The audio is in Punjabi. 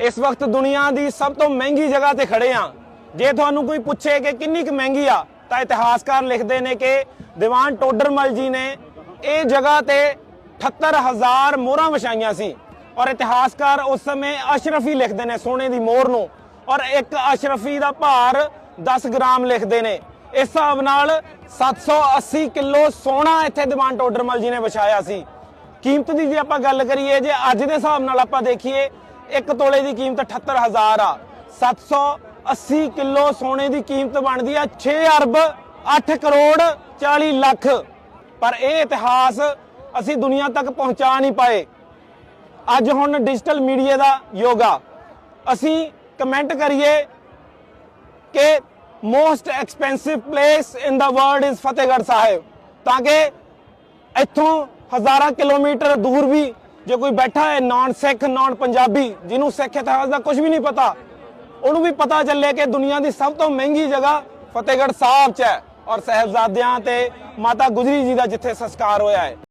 ਇਸ ਵਕਤ ਦੁਨੀਆ ਦੀ ਸਭ ਤੋਂ ਮਹਿੰਗੀ ਜਗ੍ਹਾ ਤੇ ਖੜੇ ਆ। ਜੇ ਤੁਹਾਨੂੰ ਕੋਈ ਪੁੱਛੇ ਕਿ ਕਿੰਨੀ ਕੁ ਮਹਿੰਗੀ ਆ, ਤਾਂ ਇਤਿਹਾਸਕਾਰ ਲਿਖਦੇ ਨੇ ਕਿ ਦੀਵਾਨ ਟੋਡਰਮਲ ਜੀ ਨੇ ਇਹ ਜਗ੍ਹਾ ਤੇ 78000 ਮੋਹਰਾਂ ਵਿਛਾਈਆਂ ਸੀ। ਔਰ ਇਤਿਹਾਸਕਾਰ ਉਸ ਸਮੇਂ ਅਸ਼ਰਫੀ ਲਿਖਦੇ ਨੇ, ਸੋਨੇ ਦੀ ਮੋਹਰ ਨੂੰ। ਔਰ ਇੱਕ ਅਸ਼ਰਫੀ ਦਾ ਭਾਰ 10 ਗ੍ਰਾਮ ਲਿਖਦੇ ਨੇ। ਇਸ ਹਿਸਾਬ ਨਾਲ 780 ਕਿਲੋ ਸੋਨਾ ਇੱਥੇ ਦੀਵਾਨ ਟੋਡਰਮਲ ਜੀ ਨੇ ਵਿਛਾਇਆ ਸੀ। ਕੀਮਤ ਦੀ ਜੇ ਆਪਾਂ ਗੱਲ ਕਰੀਏ, ਜੇ ਅੱਜ ਦੇ ਹਿਸਾਬ ਨਾਲ ਆਪਾਂ ਦੇਖੀਏ ਇੱਕ ਤੋਲੇ ਦੀ ਕੀਮਤ 78000 ਆ। 780 ਕਿਲੋ ਸੋਨੇ ਦੀ ਕੀਮਤ ਬਣਦੀ ਆ 6 ਅਰਬ 8 ਕਰੋੜ 40 ਲੱਖ। ਪਰ ਇਹ ਇਤਿਹਾਸ ਅਸੀਂ ਦੁਨੀਆ ਤੱਕ ਪਹੁੰਚਾ ਨਹੀਂ ਪਾਏ। ਅੱਜ ਹੁਣ ਡਿਜੀਟਲ ਮੀਡੀਆ ਦਾ ਯੁੱਗ ਆ। ਅਸੀਂ ਕਮੈਂਟ ਕਰੀਏ ਕਿ most expensive place in the world is Fatehgarh Sahib, ਤਾਂ ਕਿ ਇੱਥੋਂ ਹਜ਼ਾਰਾਂ ਕਿਲੋਮੀਟਰ ਦੂਰ ਵੀ ਜੇ ਕੋਈ ਬੈਠਾ ਹੈ ਨਾਨ ਸਿੱਖ, ਨਾਨ ਪੰਜਾਬੀ, ਜਿਹਨੂੰ ਸਿੱਖ ਇਤਿਹਾਸ ਦਾ ਕੁਝ ਵੀ ਨਹੀਂ ਪਤਾ, ਉਹਨੂੰ ਵੀ ਪਤਾ ਚੱਲੇ ਕਿ ਦੁਨੀਆ ਦੀ ਸਭ ਤੋਂ ਮਹਿੰਗੀ ਜਗ੍ਹਾ ਫਤਿਹਗੜ੍ਹ ਸਾਹਿਬ 'ਚ ਹੈ ਔਰ ਸਹਿਬਜ਼ਾਦਿਆਂ ਤੇ ਮਾਤਾ ਗੁਜਰੀ ਜੀ ਦਾ ਜਿੱਥੇ ਸੰਸਕਾਰ ਹੋਇਆ ਹੈ।